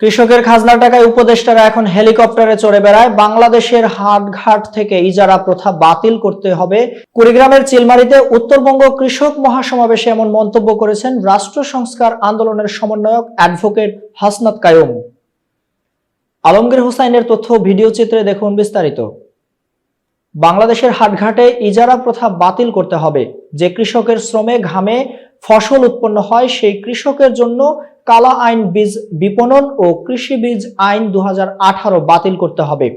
কৃষকের খাজনার টাকায় উপদেষ্টারা এখন হেলিকপ্টারে চড়ে বেড়ায়। বাংলাদেশের হাটঘাট থেকে ইজারা প্রথা বাতিল করতে হবে। কুড়িগ্রামের চিলমারিতে উত্তরবঙ্গ কৃষক মহাসমাবেশে এমন মন্তব্য করেছেন রাষ্ট্র সংস্কার আন্দোলনের সমন্বয়ক অ্যাডভোকেট হাসনাত কায়ুম। আলমগীর হুসাইনের তথ্য ভিডিও চিত্রে দেখুন বিস্তারিত। বাংলাদেশের হাটঘাটে ইজারা প্রথা বাতিল করতে হবে। যে কৃষকের শ্রমে ঘামে ফসল উৎপন্ন হয় সেই কৃষকের জন্য কালা আইন বীজ বিপণন ও কৃষি বীজ আইন দু হাজার আঠারো বাতিল করতে হবে।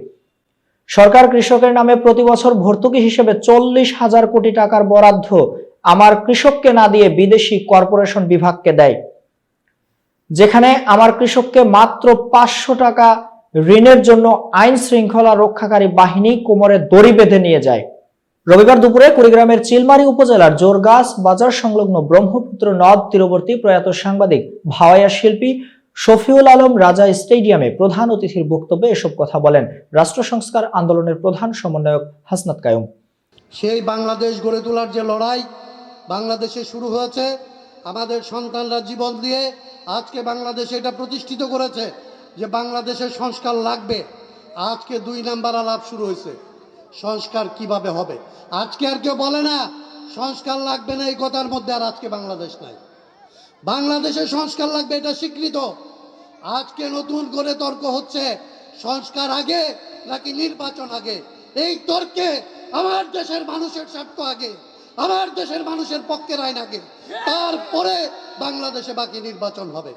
সরকার কৃষকের নামে প্রতি বছর ভর্তুকি হিসেবে চল্লিশ হাজার কোটি টাকার বরাদ্দ আমার কৃষককে না দিয়ে বিদেশি কর্পোরেশন বিভাগকে দেয়। যেখানে আমার কৃষককে মাত্র পাঁচশো টাকা ঋণের জন্য আইন শৃঙ্খলা রক্ষাকারী বাহিনী কোমরে দড়ি বেঁধে নিয়ে যায়। রবিবার দুপুরে কুড়িগ্রামের চিলমারি উপজেলার জোরগাছ বাজার সংলগ্ন ব্রহ্মপুত্র নদ তীরবর্তী প্রয়াত সাংবাদিক, ভাওয়াইয়া শিল্পী শফিউল আলম রাজা স্টেডিয়ামে প্রধান অতিথির বক্তব্যে এসব কথা বলেন রাষ্ট্র সংস্কার আন্দোলনের প্রধান সমন্বয়ক হাসনাত কায়ুম। সেই বাংলাদেশ গড়ে তোলার যে লড়াই বাংলাদেশে শুরু হয়েছে, আমাদের সন্তানরা জীবন দিয়ে আজকে বাংলাদেশে এটা প্রতিষ্ঠিত করেছে যে বাংলাদেশের সংস্কার লাগবে। আজকে দুই নাম্বার আলাপ শুরু হয়েছে। সংস্কার কীভাবে হবে? আজকে আর কেউ বলে না, সংস্কার লাগবে না এই কথার মধ্যে আর আজকে বাংলাদেশ নাই। বাংলাদেশে সংস্কার লাগবে, এটা স্বীকৃত। আজকে নতুন করে তর্ক হচ্ছে, সংস্কার আগে নাকি নির্বাচন আগে? এই তর্কে আমার দেশের মানুষের স্বার্থ আগে, আমার দেশের মানুষের পক্ষের আইন আগে। তারপরে বাংলাদেশে বাকি নির্বাচন হবে।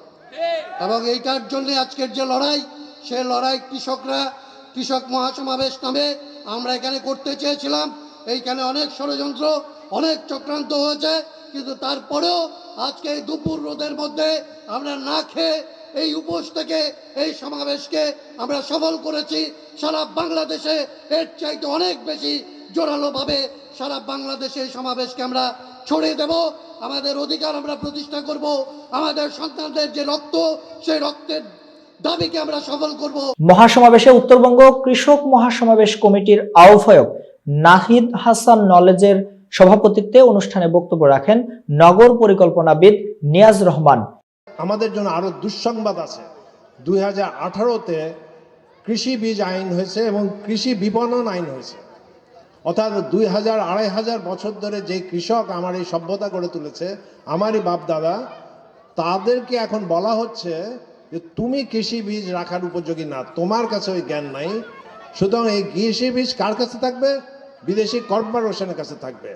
এবং এইটার জন্য আজকের যে লড়াই, সে লড়াই কৃষকরা, কৃষক মহাসমাবেশ নামে আমরা এখানে করতে চেয়েছিলাম। এইখানে অনেক ষড়যন্ত্র, অনেক চক্রান্ত হয়েছে, কিন্তু তারপরেও আজকে এই দুপুর রোদের মধ্যে আমরা না খেয়ে এই উপোস থেকে এই সমাবেশকে আমরা সফল করেছি। সারা বাংলাদেশে এর চাইতে অনেক বেশি জোরালোভাবে সারা বাংলাদেশে এই সমাবেশকে আমরা ছড়িয়ে দেব। আমাদের অধিকার আমরা প্রতিষ্ঠা করব। আমাদের সন্তানদের যে রক্ত, সেই রক্তের দাবিকে আমরা সফল করব। মহাসমাবেশে উত্তরবঙ্গ কৃষক মহাসমাবেশ কমিটির আহ্বায়ক নাহিদ হাসান নলেজের সভাপতিত্বে অনুষ্ঠানে বক্তব্য রাখেন নগর পরিকল্পনাবিদ নিয়াজ রহমান। আমাদের জন্য আরও দুঃসংবাদ আছে। দুই হাজার আঠারোতে কৃষি বীজ আইন হয়েছে এবং কৃষি বিপণন আইন হয়েছে। অর্থাৎ দুই হাজার আড়াই হাজার বছর ধরে যে কৃষক আমার এই সভ্যতা গড়ে তুলেছে আমারই বাপ দাদা তাদেরকে এখন বলা হচ্ছে যে তুমি কৃষি বীজ রাখার উপযোগী না, তোমার কাছে ওই জ্ঞান নাই। সুতরাং এই কৃষি বীজ কার কাছে থাকবে? বিদেশি কর্পোরেশনের কাছে থাকবে।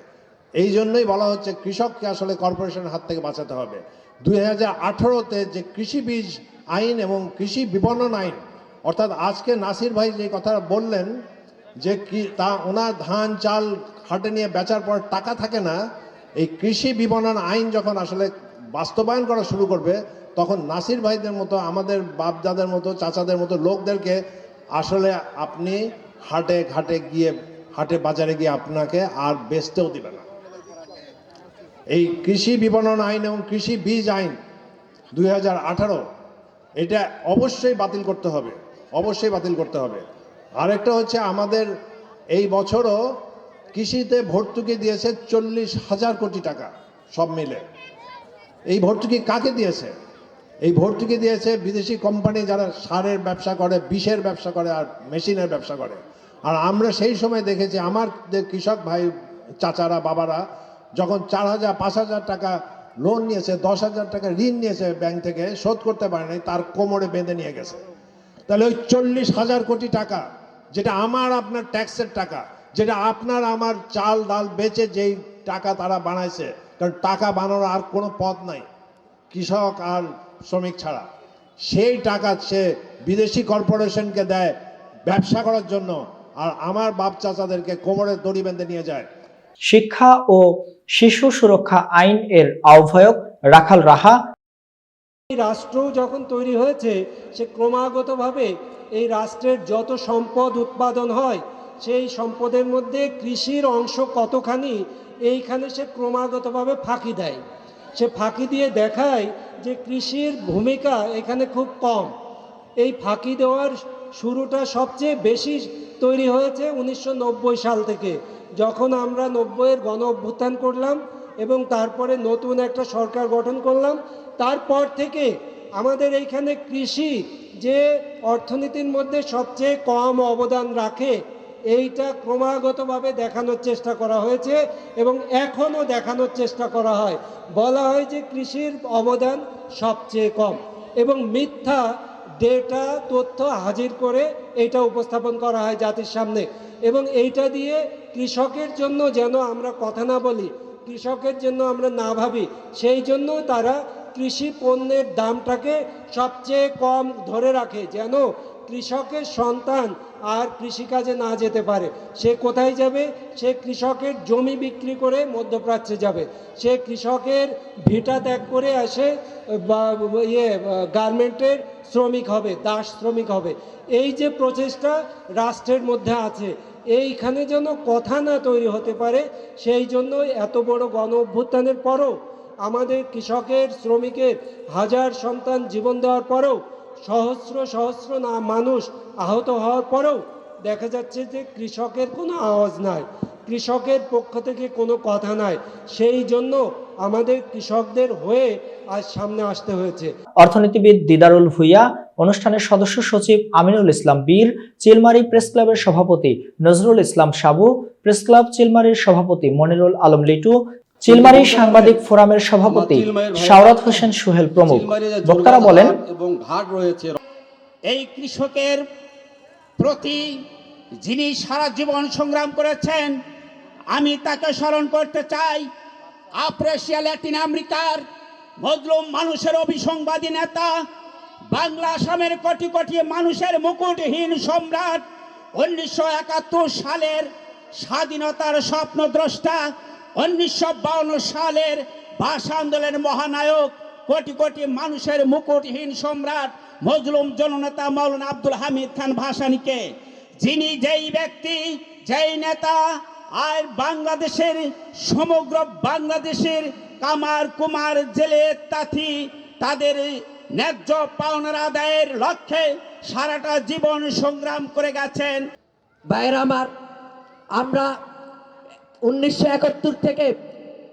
এই জন্যই বলা হচ্ছে কৃষককে আসলে কর্পোরেশনের হাত থেকে বাঁচাতে হবে। দুই হাজার আঠারোতে যে কৃষি বীজ আইন এবং কৃষি বিপণন আইন, অর্থাৎ আজকে নাসির ভাই যে কথা বললেন, যে কি তা ওনার ধান, চাল হাটে নিয়ে বেচার পর টাকা থাকে না, এই কৃষি বিপণন আইন যখন আসলে বাস্তবায়ন করা শুরু করবে তখন নাসির ভাইদের মতো, আমাদের বাপদাদের মতো, চাচাদের মতো লোকদেরকে আসলে আপনি হাটে ঘাটে গিয়ে, হাটে বাজারে গিয়ে আপনাকে আর বেচতেও দিবে না। এই কৃষি বিপণন আইন এবং কৃষি বীজ আইন দুই হাজার আঠারো, এটা অবশ্যই বাতিল করতে হবে, অবশ্যই বাতিল করতে হবে। আরেকটা হচ্ছে আমাদের এই বছরও কৃষিতে ভর্তুকি দিয়েছে চল্লিশ হাজার কোটি টাকা সব মিলে। এই ভর্তুকি কাকে দিয়েছে? এই ভর্তুকি দিয়েছে বিদেশি কোম্পানি যারা সারের ব্যবসা করে, বিষের ব্যবসা করে আর মেশিনের ব্যবসা করে। আর আমরা সেই সময় দেখেছি আমার কৃষক ভাই, চাচারা, বাবারা যখন চার হাজার, পাঁচ হাজার টাকা লোন নিয়েছে, দশ হাজার টাকা ঋণ নিয়েছে ব্যাংক থেকে, শোধ করতে পারে নাই তার কোমরে বেঁধে নিয়ে গেছে। তাহলে ওই চল্লিশ হাজার কোটি টাকা, যেটা আমার আপনার ট্যাক্সের টাকা, যেটা আপনার আমার চাল ডাল বেচে যেই টাকা তারা বানাইছে, কারণ টাকা বানানোর আর কোনো পথ নাই। কৃষক আর শ্রমিক ছাড়া। সেই টাকা সে বিদেশি কর্পোরেশনকে দেয় ব্যবসা করার জন্য আর আমার বাপ চাচাদেরকে কোমরে দড়ি বেঁধে নিয়ে যায়। শিক্ষা ও শিশু সুরক্ষা আইন এর আহ্বায়ক রাখাল রাহা। এই রাষ্ট্র যখন তৈরি হয়েছে সে ক্রমাগতভাবে এই রাষ্ট্রের যত সম্পদ উৎপাদন হয় সেই সম্পদের মধ্যে কৃষির অংশ কতখানি এইখানে সে ক্রমাগতভাবে ফাঁকি দেয়। সে ফাঁকি দিয়ে দেখায় যে কৃষির ভূমিকা এখানে খুব কম। এই ফাঁকি দেওয়ার শুরুটা সবচেয়ে বেশি তৈরি হয়েছে উনিশশো নব্বই সাল থেকে, যখন আমরা নব্বইয়ের গণ অভ্যুত্থান করলাম এবং তারপরে নতুন একটা সরকার গঠন করলাম। তারপর থেকে আমাদের এইখানে কৃষি যে অর্থনীতির মধ্যে সবচেয়ে কম অবদান রাখে এইটা ক্রমাগতভাবে দেখানোর চেষ্টা করা হয়েছে এবং এখনও দেখানোর চেষ্টা করা হয়। বলা হয় যে কৃষির অবদান সবচেয়ে কম এবং মিথ্যা ডেটা তথ্য হাজির করে এটা উপস্থাপন করা হয় জাতির সামনে এবং এইটা দিয়ে কৃষকের জন্য যেন আমরা কথা না বলি, কৃষকের জন্য আমরা না ভাবি, সেই জন্য তারা কৃষি পণ্যের দামটাকে সবচেয়ে কম ধরে রাখে। যেন কৃষকের সন্তান আর কৃষিকাজে না যেতে পারে। সে কোথায় যাবে? সে কৃষকের জমি বিক্রি করে মধ্যপ্রাচ্যে যাবে। সে কৃষকের ভিটা ত্যাগ করে আসে ইয়ে গার্মেন্টের শ্রমিক হবে, দাস শ্রমিক হবে। এই যে প্রচেষ্টা রাষ্ট্রের মধ্যে আছে, এইখানে যেন কথা না তৈরি হতে পারে, সেই জন্য এত বড় গণ অভ্যুত্থানের পরও আমাদের কৃষকের, শ্রমিকের হাজার সন্তান জীবন দেওয়ার পরেও সহস্র সহস্র না মানুষ আহত হওয়ার পরেও দেখা যাচ্ছে যে কৃষকের কোনো আওয়াজ নাই। কৃষকের পক্ষ থেকে কোনো কথা নাই। সেই জন্য আমাদের কৃষকদের হয়ে আজ সামনে আসতে হয়েছে। অর্থনীতিবিদ দিদারুল ভুইয়া, অনুষ্ঠানের সদস্য সচিব আমিনুল ইসলাম বীর, চিলমারি প্রেস ক্লাবের সভাপতি নজরুল ইসলাম সাবু, প্রেস ক্লাব চিলমারির সভাপতি মনিরুল আলম লিটু চিলমারি সাংবাদিক ফোরামের সভাপতি শাওরাত হোসেন সোহেল প্রমুখ। বক্তারা বলেন এবং ঘাট রয়েছে এই কৃষকের প্রতি যিনি সারা জীবন সংগ্রাম করেছেন আমি তাকে স্মরণ করতে চাই। আফ্রেশিয়া ল্যাটিন আমেরিকার মজলুম মানুষের অভিসংবাদী নেতা বাংলা আসামের কোটি কোটি মানুষের মুকুটহীন সম্রাট উনিশশো একাত্তর সালের স্বাধীনতার স্বপ্নদ্রষ্টা উনিশশো সালের ভাষা আন্দোলনের মহানায়ক কোটি কোটি মানুষের মুকুটহীন সম্রাট, মজলুম জননেতা মৌলানা আব্দুল হামিদ খান ভাসানীকে, যিনি যেই ব্যক্তি, যেই নেতা, আর বাংলাদেশের, সমগ্র বাংলাদেশের কামার কুমার জেলে তাঁতি, তাদের ন্যায্য পাওনার আদায়ের লক্ষ্যে সারাটা জীবন সংগ্রাম করে গেছেন। ভাইয়েরা আমার, আমরা উনিশশো একাত্তর থেকে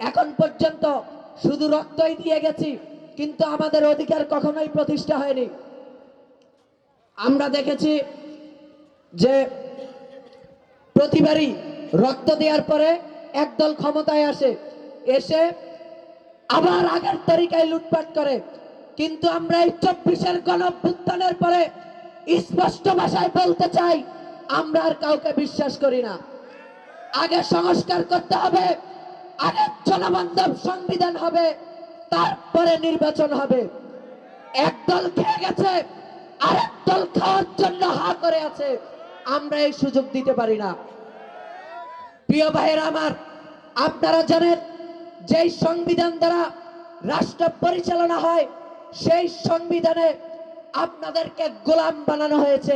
এখন পর্যন্ত শুধু রক্তই দিয়ে গেছি, কিন্তু আমাদের অধিকার কখনোই প্রতিষ্ঠা হয়নি। আমরা দেখেছি যে প্রতিবারই রক্ত দেওয়ার পরে একদল ক্ষমতায় আসে, এসে আবার আগের তরিকায় লুটপাট করে। কিন্তু আমরা এই চব্বিশের গণভ্যুত্থানের পরে স্পষ্ট ভাষায় বলতে চাই, আমরা আর কাউকে বিশ্বাস করি না। আগে সংস্কার করতে হবে, আগে জনবান্ধব সংবিধান হবে, তারপরে নির্বাচন হবে। এক একদল খেয়ে গেছে, আরেক দল খাওয়ার জন্য হা করে আছে। আমরা এই সুযোগ দিতে পারি না। প্রিয় ভাইয়েরা আমার, আপনারা জানেন, যেই সংবিধান দ্বারা রাষ্ট্র পরিচালনা হয়, সেই সংবিধানে আপনাদেরকে গোলাম বানানো হয়েছে।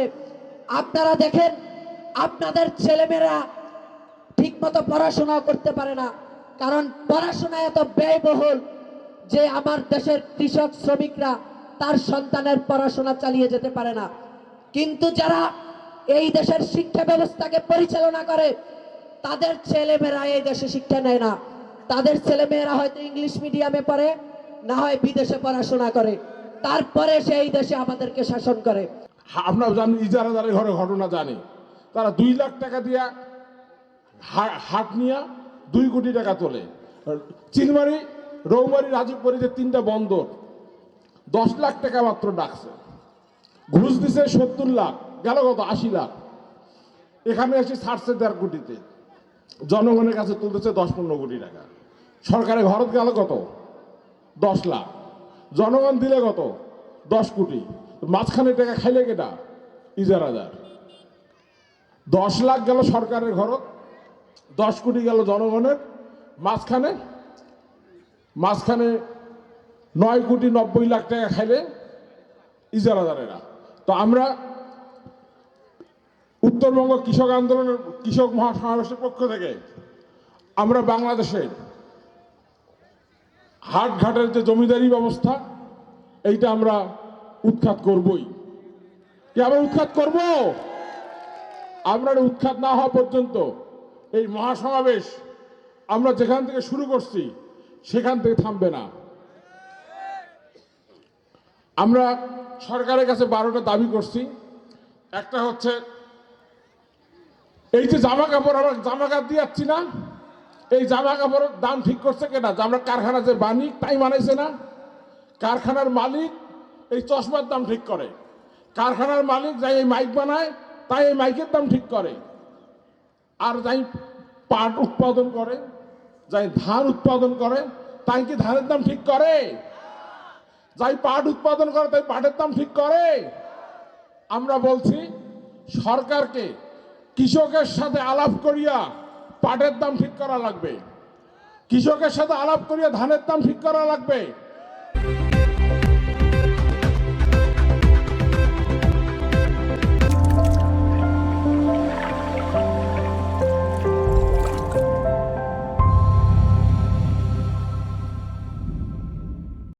আপনারা দেখেন, আপনাদের ছেলেমেয়েরা ঠিকমতো পড়াশোনা করতে পারে না। কারণ পড়াশোনা এত ব্যয়বহুল যে আমার দেশের কৃষক শ্রমিকরা তার সন্তানের পড়াশোনা চালিয়ে যেতে পারে না। কিন্তু যারা এই দেশের শিক্ষা ব্যবস্থাকে পরিচালনা করে, তাদের ছেলেমেয়েরা এই দেশে শিক্ষা নেয় না। তাদের ছেলেমেয়েরা হয়তো ইংলিশ মিডিয়ামে পড়ে, না হয় বিদেশে পড়াশোনা করে। তারপরে সেই দেশে আমাদেরকে শাসন করে। আপনারা জানেন ইজারাদারের ঘরে ঘটনা জানি। তারা দুই লাখ টাকা দিয়া হাট নিয়ে দুই কোটি টাকা তোলে। চিনমারি, রৌমারি রাজীবপুরি যে তিনটা বন্দর, দশ লাখ টাকা মাত্র ডাকছে। ঘুষ দিছে সত্তর লাখ, গেল কত? আশি লাখ। এখানে এসে ছাড়ছে দেড় কোটিতে। জনগণের কাছে তুলতেছে দশ পনেরো কোটি টাকা। সরকারের ঘরত গেল কত? দশ লাখ। জনগণ দিলে কত? দশ কোটি। মাঝখানে টাকা খাইলে কেটা? ইজার ইজারাদার। দশ লাখ গেল সরকারের ঘরত। দশ কোটি গেল জনগণের মাঝখানে মাঝখানে নয় কোটি নব্বই লাখ টাকা খাইলে ইজারাদারেরা তো আমরা উত্তরবঙ্গ কৃষক আন্দোলনের কৃষক মহাসমাবেশের পক্ষ থেকে আমরা বাংলাদেশের হাট ঘাটের যে জমিদারি ব্যবস্থা, এইটা আমরা উৎখাত করবই। কি আমরা উৎখাত করব? আমরা উৎখাত না হওয়া পর্যন্ত এই মহাসমাবেশ আমরা যেখান থেকে শুরু করছি, সেখান থেকে থামবে না। আমরা সরকারের কাছে বারোটা দাবি করছি। একটা হচ্ছে, এই যে জামা কাপড় আমরা জামা কাপড় দিয়ে যাচ্ছি না, এই জামা কাপড়ের দাম ঠিক করছে কেনা যে আমরা কারখানা যে বানি তাই মানাইছে না, কারখানার মালিক এই চশমার দাম ঠিক করে। কারখানার মালিক যাই এই মাইক বানায়, তাই এই মাইকের দাম ঠিক করে। আর যাই পাট উৎপাদন করে, যাই ধান উৎপাদন করে, তাই কি ধানের দাম ঠিক করে? যাই পাট উৎপাদন করে, তাই পাটের দাম ঠিক করে? আমরা বলছি, সরকারকে, কৃষকের সাথে আলাপ করিয়া পাটের দাম ঠিক করা লাগবে। কৃষকের সাথে আলাপ করিয়া ধানের দাম ঠিক করা লাগবে।